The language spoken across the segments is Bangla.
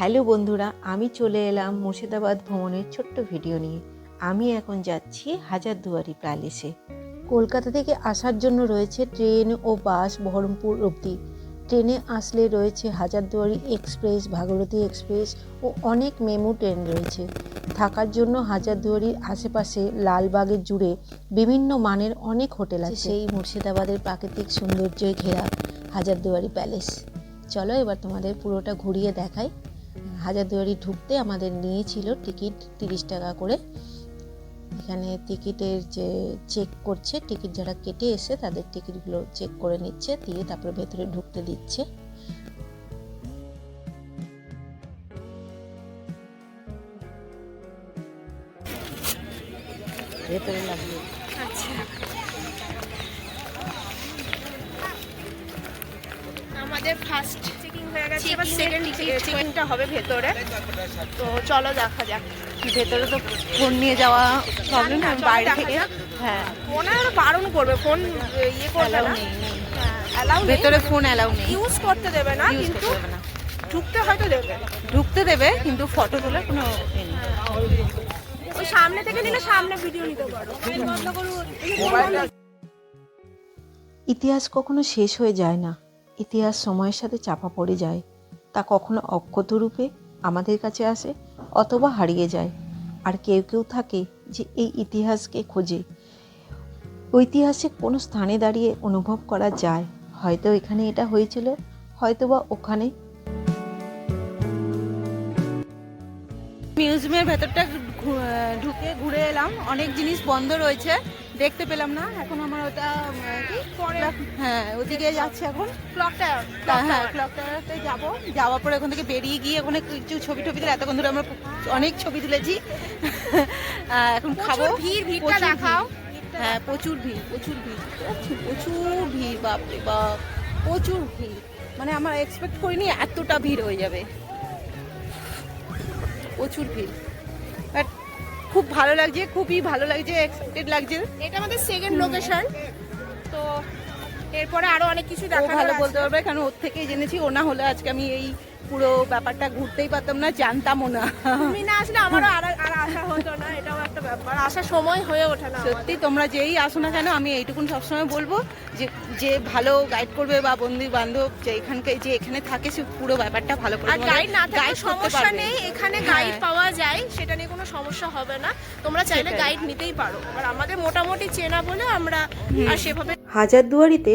হ্যালো বন্ধুরা, আমি চলে এলাম মুর্শিদাবাদ ভ্রমণের ছোট্ট ভিডিও নিয়ে। আমি এখন যাচ্ছি হাজারদুয়ারি প্যালেসে। কলকাতা থেকে আসার জন্য রয়েছে ট্রেন ও বাস বহরমপুর অবধি। ট্রেনে আসলে রয়েছে হাজারদুয়ারি এক্সপ্রেস ভাগীরথী এক্সপ্রেস ও অনেক মেমো ট্রেন রয়েছে। থাকার জন্য হাজারদুয়ারির আশেপাশে লালবাগের জুড়ে বিভিন্ন মানের অনেক হোটেল আছে। সেই মুর্শিদাবাদের প্রাকৃতিক সৌন্দর্যে ঘেরা হাজারদুয়ারি প্যালেস। চলো এবার তোমাদের পুরোটা ঘুরিয়ে দেখাই। হাজারদুয়ারি ঢুকতে আমাদের নিয়েছিল টিকিট তিরিশ টাকা করে। এখানে টিকিটের যে চেক করছে, টিকিট যারা কেটে এসে তাদের টিকিটগুলো চেক করে নিচ্ছে, দিয়ে তারপরে ভেতরে ঢুকতে দিচ্ছে। ভেতরে আচ্ছা। আমাদের ফার্স্ট হয়ে গেছে এবার সেকেন্ড চেকিংটা হবে ভেতরে। তো চলো দেখা যাক। ভেতরে তো ফোন নিয়ে যাওয়া প্রবলেম না, আমি বাইরে থেকে হ্যাঁ। ফোন আর বারণ করবে ফোন ইয়ে করবে না। অ্যালাউ ভেতরে ফোন অ্যালাউ নেই। ইউজ করতে দেবে না ইউজ কিন্তু করতে দেবে না। ঢুকতে হয়তো দেবে। ঢুকতে দেবে কিন্তু ফটো তোলার কোনো ওই সামনে থেকে নিলে সামনে ভিডিও নিতে পারো। ইতিহাস কখনো শেষ হয়ে যায় না। ইতিহাস সময়ের সাথে চাপা পড়ে যায়। তা কখনো অক্ষত রূপে আমাদের কাছে আসে অথবা হারিয়ে যায়। আর কেউ কেউ থাকে যে এই ইতিহাসকে খোঁজে। ঐতিহাসিক কোনো স্থানে দাঁড়িয়ে অনুভব করা যায়। হয়তো এখানে এটা হয়েছিল, হয়তোবা ওখানে। মিউজিয়ামের ভেতরটা ঢুকে ঘুরে এলাম। অনেক জিনিস বন্ধ রয়েছে। দেখতে পেলাম না এখন আমার ওটা হ্যাঁ ওদিকে যাচ্ছে এখন। ক্লকটা হ্যাঁ ক্লকটাতে যাব। যাওয়ার পরে ওখান থেকে বেরিয়ে গিয়ে ওখানে কিছু ছবি টবি তুলে এতক্ষণ ধরে আমরা অনেক ছবি তুলেছি। এখন খাব। ভিড়, ভিড়টা। দেখাও। হ্যাঁ প্রচুর ভিড় প্রচুর ভিড়। প্রচুর ভিড় বাপরে বাপ। প্রচুর ভিড়। মানে আমরা এক্সপেক্ট করিনি এতটা ভিড় হয়ে যাবে। প্রচুর ভিড়। খুব ভালো লাগছে খুবই ভালো লাগছে এক্সাইটেড লাগছে। এটা আমাদের সেকেন্ড লোকেশন তো এরপরে আরও অনেক কিছু দেখা ভালো বলতে পারবে কারণ ওর থেকেই জেনেছি ও না হলে আজকে আমি এই পুরো ব্যাপারটা ঘুরতেই পারতাম না জানতামও না। তুমি না আসলে আমারও আর আর আশা হতো না এটাও একটা ব্যাপার। আসার সময় হয়ে ওঠে না সত্যি তোমরা যেই আসো না কেন আমি এইটুকুন সবসময় বলব যে যে ভালো গাইড করবে বা বন্ধু বান্ধব যে এখানকে যে এখানে থাকে সে পুরো ব্যাপারটা ভালো করে আর গাইড না থাকলে সমস্যা নেই এখানে গাইড হ্যাঁ। পাওয়া যায় সেটা নিয়ে কোনো সমস্যা হবে না। তোমরা চাইলে গাইড নিতেই পারো। আর আমাদের মোটামুটি চেনা বলে আমরা আর সেভাবে হাজারদুয়ারিতে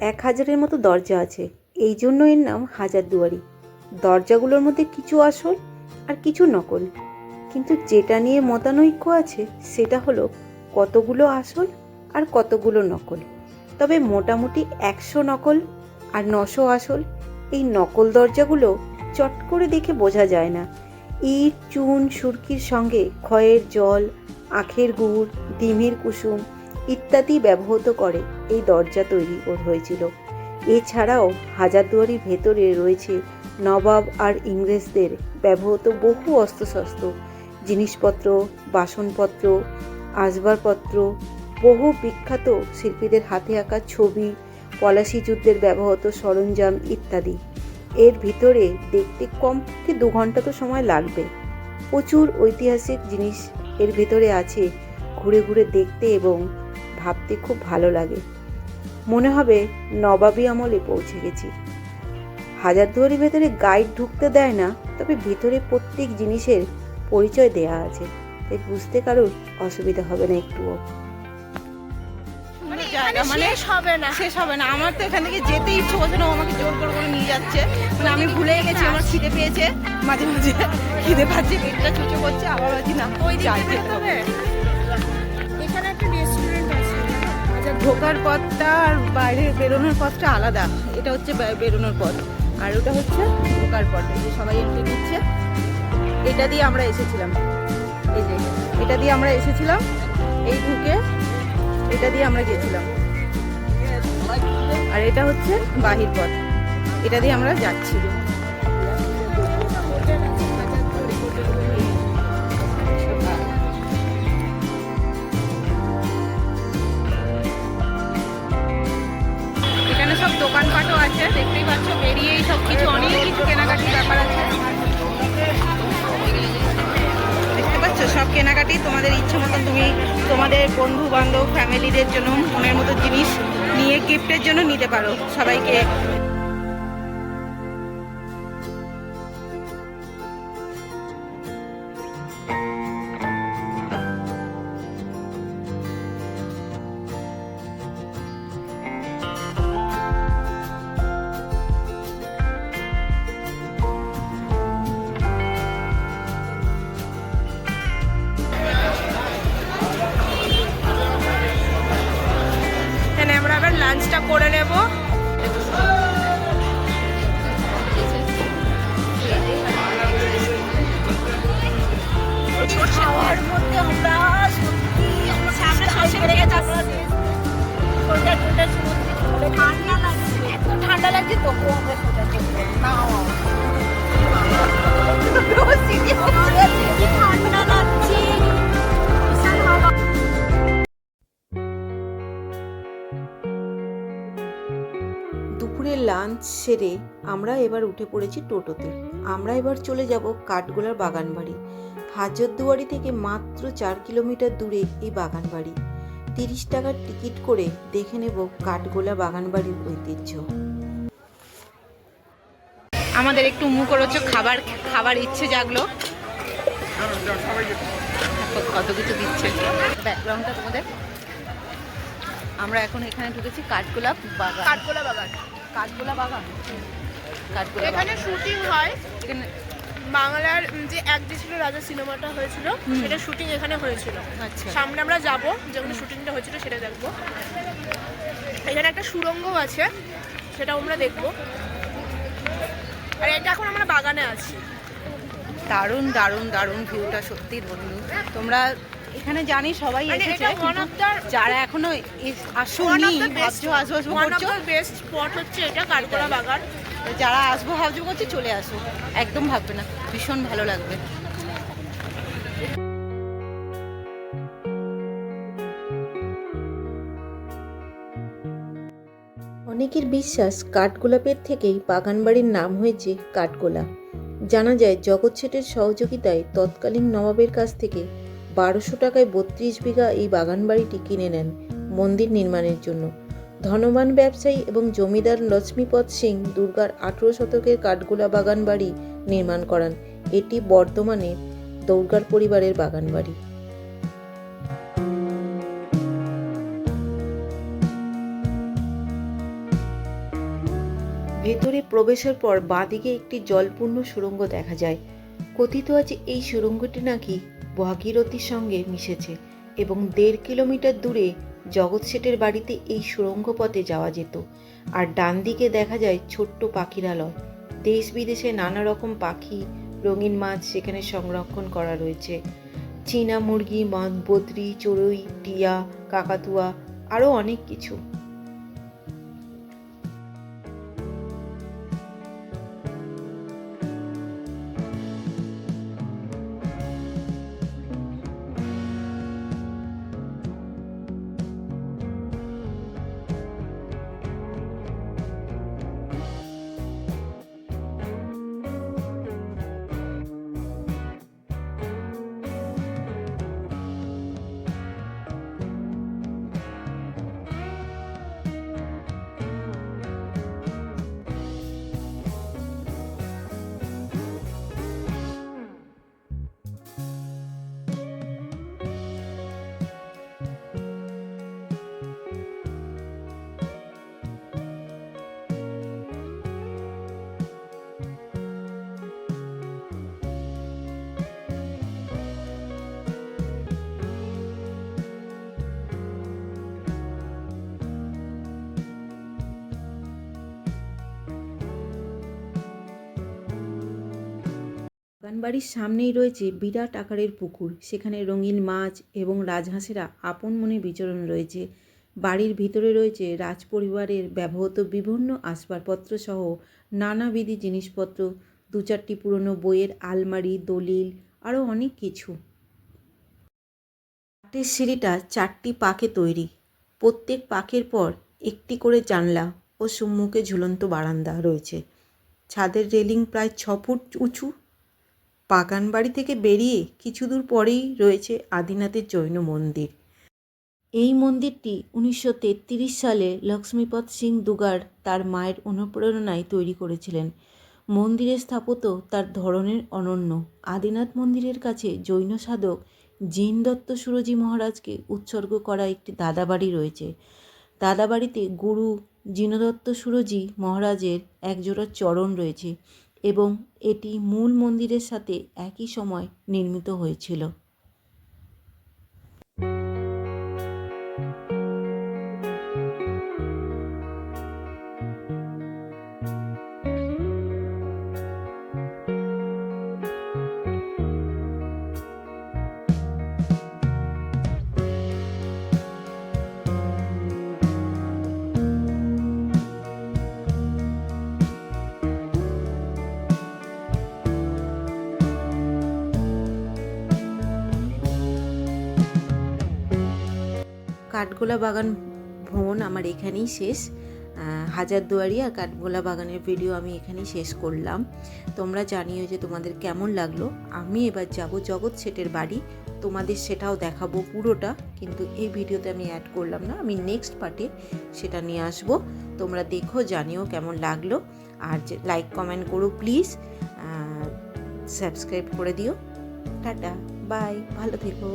এক হাজারের মতো দরজা আছে। এই জন্য এর নাম হাজারদুয়ারি। দরজাগুলোর মধ্যে কিছু আসল আর কিছু নকল। কিন্তু যেটা নিয়ে মতানৈক্য আছে সেটা হলো কতগুলো আসল আর কতগুলো নকল। তবে মোটামুটি একশো নকল আর নশো আসল। এই নকল দরজাগুলো চট করে দেখে বোঝা যায় না। ইট, চুন, সুরকির সঙ্গে ক্ষয়ের জল, আখের গুড়, ডিমের কুসুম ইত্যাদি ব্যবহৃত করে এই দরজা তৈরি হয়েছিল। এছাড়াও হাজারদুয়ারির ভেতরে রয়েছে নবাব আর ইংরেজদের ব্যবহৃত বহু অস্ত্রশস্ত্র, জিনিসপত্র, বাসনপত্র, আসবাবপত্র বহু বিখ্যাত শিল্পীদের হাতে আঁকা ছবি, পলাশি যুদ্ধের ব্যবহৃত সরঞ্জাম ইত্যাদি। এর ভিতরে দেখতে কমপক্ষে দু ঘণ্টা তো সময় লাগবে। প্রচুর ঐতিহাসিক জিনিস এর ভিতরে আছে, ঘুরে ঘুরে দেখতে এবং ভাবতে খুব ভালো লাগে। মনে হবে নবাবী আমলে পৌঁছে গেছি। হাজারদুয়ারির ভেতরে গাইড ঢুকতে দেয় না, তবে ভিতরে প্রত্যেক জিনিসের পরিচয় দেয়া আছে, তাই বুঝতে কারোর অসুবিধা হবে না একটুও। জায়গা মানে শেষ হবে না। শেষ হবে না। আমার তো এখান থেকে যেতে ইচ্ছে করছে না আমাকে জোর করে করে নিয়ে যাচ্ছে। মানে আমি ভুলে গেছি আমার খিদে পেয়েছে। মাঝে মাঝে খিদে পাচ্ছে পেটটা চুচো করছে আবার ভাবছি না ওই যাই হবে। এখানে একটা রেস্টুরেন্ট আছে। আচ্ছা ঢোকার পথটা আর বাইরে বেরোনোর পথটা আলাদা। এটা হচ্ছে বেরোনোর পথ। আর ওটা হচ্ছে ঢোকার পথ। যে সবাই এন্ট্রি নিচ্ছে। এটা দিয়ে আমরা এসেছিলাম। এই যে এটা দিয়ে আমরা এসেছিলাম। এই ঢুকে এটা দিয়ে আমরা গেছিলাম। আর এটা হচ্ছে বাহির পথ। এটা দিয়ে আমরা যাচ্ছি। এখানে সব দোকানপাটও আছে, দেখতেই পাচ্ছ, বেরিয়েই সব কিছু অনেক কিছু কেনাকাটির ব্যাপার আছে। আচ্ছা, সব কেনাকাটি তোমাদের ইচ্ছে মতন তুমি তোমাদের বন্ধু, বান্ধব ফ্যামিলিদের জন্য মনের মতো জিনিস নিয়ে গিফটের জন্য নিতে পারো। সবাইকে খাওয়ার মধ্যে আমরা সত্যি সামনে সর্ষে লেগে যাচ্ছে ঠান্ডা লাগছে। এত ঠান্ডা লাগছে তবুও আমরা সোজা চলবো ঠান্ডা লাগছে। দুপুরের লাঞ্চ সেরে আমরা এবার উঠে পড়েছি টোটোতে। আমরা এবার চলে যাব কাঠগোলার বাগান বাড়ি হাজারদুয়ারি থেকে মাত্র চার কিলোমিটার দূরে এই বাগান বাড়ি তিরিশ টাকার টিকিট করে দেখে নেব কাঠগোলা বাগান বাড়ির ঐতিহ্য। আমাদের একটু মুখরোচক খাবার খাবার ইচ্ছে জাগলো। কত কিছু দিচ্ছে। ব্যাকগ্রাউন্ডটা তোমাদের? আমরা এখন এখানে ঢুকেছি কাঠগোলাপ বাগান। কাঠগোলা বাগান। কাঠগোলা বাগান? কাঠগোলা এখানে শুটিং হয়। এখানে বাংলার যে এক যে ছিল রাজা সিনেমাটা হয়েছিল সেটা শুটিং এখানে হয়েছিল। আচ্ছা। সামনে আমরা যাব যেখানে শুটিংটা হয়েছিল সেটা দেখব। এখানে একটা সুড়ঙ্গ আছে সেটা আমরা দেখব। আর এটা এখন আমরা বাগানে আছি। দারুণ দারুণ দারুণ ভিউটা সত্যি বন্ধু। তোমরা এখানে জানি সবাই মানে এসেছে যারা এখনও আসোনি ভাবছ আসব আসব করছ বেস্ট স্পট হচ্ছে এটা কাঠগোলা বাগান। যারা আসব ভাবছ করছে চলে আসো। একদম ভাববে না ভীষণ ভালো লাগবে। অনেকের বিশ্বাস কাঠগোলাপের থেকেই বাগানবাড়ির নাম হয়েছে কাঠগোলা। জানা যায় জগৎ শেঠের সহযোগিতায় তৎকালীন নবাবের কাছ থেকে বারোশো টাকায় বত্রিশ বিঘা এই বাগানবাড়িটি কিনে নেন মন্দির নির্মাণের জন্য। ধনবান ব্যবসায়ী এবং জমিদার লক্ষ্মীপদ সিং দুর্গার আঠেরো শতকের কাঠগোলা বাগানবাড়ি নির্মাণ করান। এটি বর্তমানে দুর্গার পরিবারের বাগানবাড়ি। ভেতরে প্রবেশের পর বাঁদিকে একটি জলপূর্ণ সুড়ঙ্গ দেখা যায়। কথিত আছে, এই সুড়ঙ্গটি নাকি ভাগীরথীর সঙ্গে মিশেছে এবং দেড় কিলোমিটার দূরে জগৎ শেঠের বাড়িতে এই সুড়ঙ্গ পথে যাওয়া যেত। আর ডান দিকে দেখা যায় ছোট্ট পাখিরালয়। দেশ বিদেশে নানা রকম পাখি, রঙিন মাছ সেখানে সংরক্ষণ করা রয়েছে। চীনা মুরগি, মদ, বদ্রি, চড়ুই, টিয়া, কাকাতুয়া, আরও অনেক কিছু। বাগানবাড়ির সামনেই রয়েছে বিরাট আকারের পুকুর। সেখানে রঙিন মাছ এবং রাজহাঁসেরা আপন মনে বিচরণ রয়েছে। বাড়ির ভিতরে রয়েছে রাজপরিবারের ব্যবহৃত বিভিন্ন আসবাবপত্র সহ নানাবিধি জিনিসপত্র দু চারটি পুরনো বইয়ের আলমারি, দলিল, আরও অনেক কিছু। কাঠের সিঁড়িটা চারটি পাকে তৈরি। প্রত্যেক পাকের পর একটি করে জানলা ও সম্মুখে ঝুলন্ত বারান্দা রয়েছে। ছাদের রেলিং প্রায় ছ ফুট উঁচু। বাগান বাড়ি থেকে বেরিয়ে কিছু দূর পরেই রয়েছে আদিনাথের জৈন মন্দির। এই মন্দিরটি উনিশশো তেত্রিশ সালে লক্ষ্মীপদ সিং দুগার তার মায়ের অনুপ্রেরণায় তৈরি করেছিলেন। মন্দিরের স্থাপত্য তার ধরনের অনন্য। আদিনাথ মন্দিরের কাছে জৈন সাধক জিন দত্ত সুরজি মহারাজকে উৎসর্গ করা একটি দাদাবাড়ি রয়েছে। দাদাবাড়িতে গুরু জিনদত্ত সুরজি মহারাজের একজোড়া চরণ রয়েছে। এবং এটি মূল মন্দিরের সাথে একই সময় নির্মিত হয়েছিল। কাঠগোলা বাগান ভ্রমণ আমার এখানেই শেষ। হাজারদুয়ারি আর কাঠগোলা বাগানের ভিডিও আমি এখানেই শেষ করলাম। তোমরা জানিও যে তোমাদের কেমন লাগল। আমি এবার যাব জগৎ শেঠের বাড়ি। তোমাদের সেটাও দেখাবো পুরোটা, কিন্তু এই ভিডিওতে আমি অ্যাড করলাম না। আমি নেক্সট পার্টে সেটা নিয়ে আসব। তোমরা দেখো, জানিও কেমন লাগল। আর লাইক কমেন্ট করো প্লিজ সাবস্ক্রাইব করে দিও। টাটা বাই ভালো থেকো।